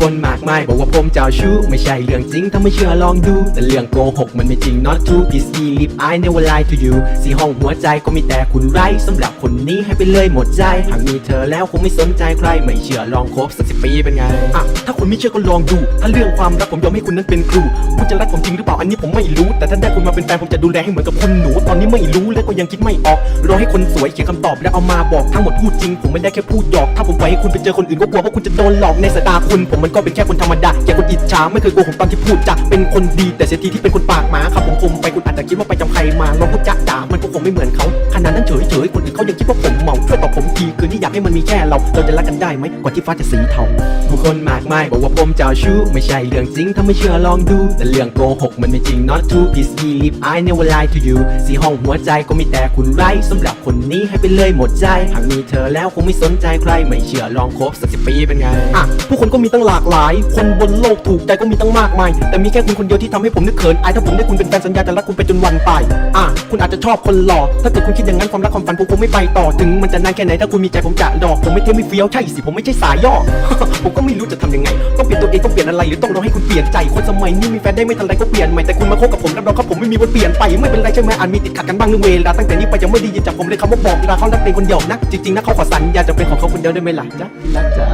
คนมากมายบอกว่าผมเจ้าชู้ไม่ใช่เรื่องจริงถ้าไม่เชื่อลองดู แต่เรื่องโกหกมันไม่จริง not true please believe I never lie to you สีห้องหัวใจก็มีแต่คุณไร้สำหรับคนนี้ให้ไปเลยหมดใจ หากมีเธอแล้วคงไม่สนใจใคร ไม่เชื่อลองคบสักสิปีเป็นไงอะถ้าคุณไม่เชื่อก็ลองดู ถ้าเรื่องความรักผมยอมให้คุณนั้นเป็นครูคุณจะรักผมจริงหรือเปล่าอันนี้ผมไม่รู้ แต่ถ้าได้คุณมาเป็นแฟนผมจะดูแลให้เหมือนกับคุณหนู ตอนนี้ไม่รู้และก็ยังคิดไม่ออกรอให้คนสวยเขียนคำตอบแล้วเอามาบอกทั้งหมดพูดจริง ผมไม่ได้แค่พูดหยอก ถ้าผมปล่อยให้คุณไปเจอคนอื่นก็กลัวว่าคุณจะโดนหลอกในสายตาคุณผมมันก็เป็นแค่คนธรรมดาแค่คนอิจฉาไม่เคยโกหกตอนที่พูดจะเป็นคนดีแต่เสียทีที่เป็นคนปากหมาครับผมคมไป คุณอาจจะคิดว่าไปจำใครมาลองพูดจ้าจ๋ามันก็คงไม่เหมือนเขาขนาดนั้นเฉยเฉยคนอื่นเขายังคิดว่าผมเมาช่วยตอบผมทีคืนนี้อยากให้มันมีแค่เราเราจะรักกันได้ไหมก่อนที่ฟ้าจะสีเทาผู้คนมากมายบอกว่าผมเจ้าชู้ไม่ใช่เรื่องจริงถ้าไม่เชื่อลองดู แต่เรื่องโกหกมันไม่จริง not true please believe I never lie to you สีห้องหัวใจก็มีแต่คุณไร้สำหรับคนนี้ให้ไปเลยหมดใจหากมีเธอแล้วคงไม่สนใจใครไม่เชื่อลองคบสักสิบปีเป็นไงอะผู้คนก็มีตั้งหลากหลาย คนบนโลกถูกใจก็มีตั้งมากมาย แต่มีแค่คุณคนเดียวที่ทำให้ผมนึกเขินอายถ้าผมได้คุณเป็นแฟนสัญญาจะรักคุณไปจนวันตายอะคุณอาจจะชอบคนหล่อ ถ้าเกิดคุณคิดอย่างนั้นความรักความฝันผมคงไม่ไปต่อ ถึงมันจะนานแค่ไหนถ้าคุณมีใจผมจะดอก ผมไม่เท่ไม่เฟี้ยวใช่สิ ผมไม่ใช่สายย่อ ผมก็ไม่รู้จะทำยังไง ต้องเปลี่ยนตัวเองต้องเปลี่ยนอะไรหรือต้องรอให้คุณเปลี่ยนใจ คนสมัยนี้มีแฟนได้ไม่ทันไรก็เปลี่ยนใหม่ แต่คุณมาคบกับผมรับรองครับผมไม่มีวันเปลี่ยนไป ไม่เป็นไรใช่ไหมอาจมีติดขัดกันบ้างเรื่องเวลาตั้งแต่นี้ไปยังไม่ได้ยินจากผมเลยคำว่าบอกลาเขารักเป็นคนเดียวนะ จริงๆนะเขาขอสัญญาจะเป็นของเขาคนเดียวได้ไหมล่ะจ๊ะจ๋า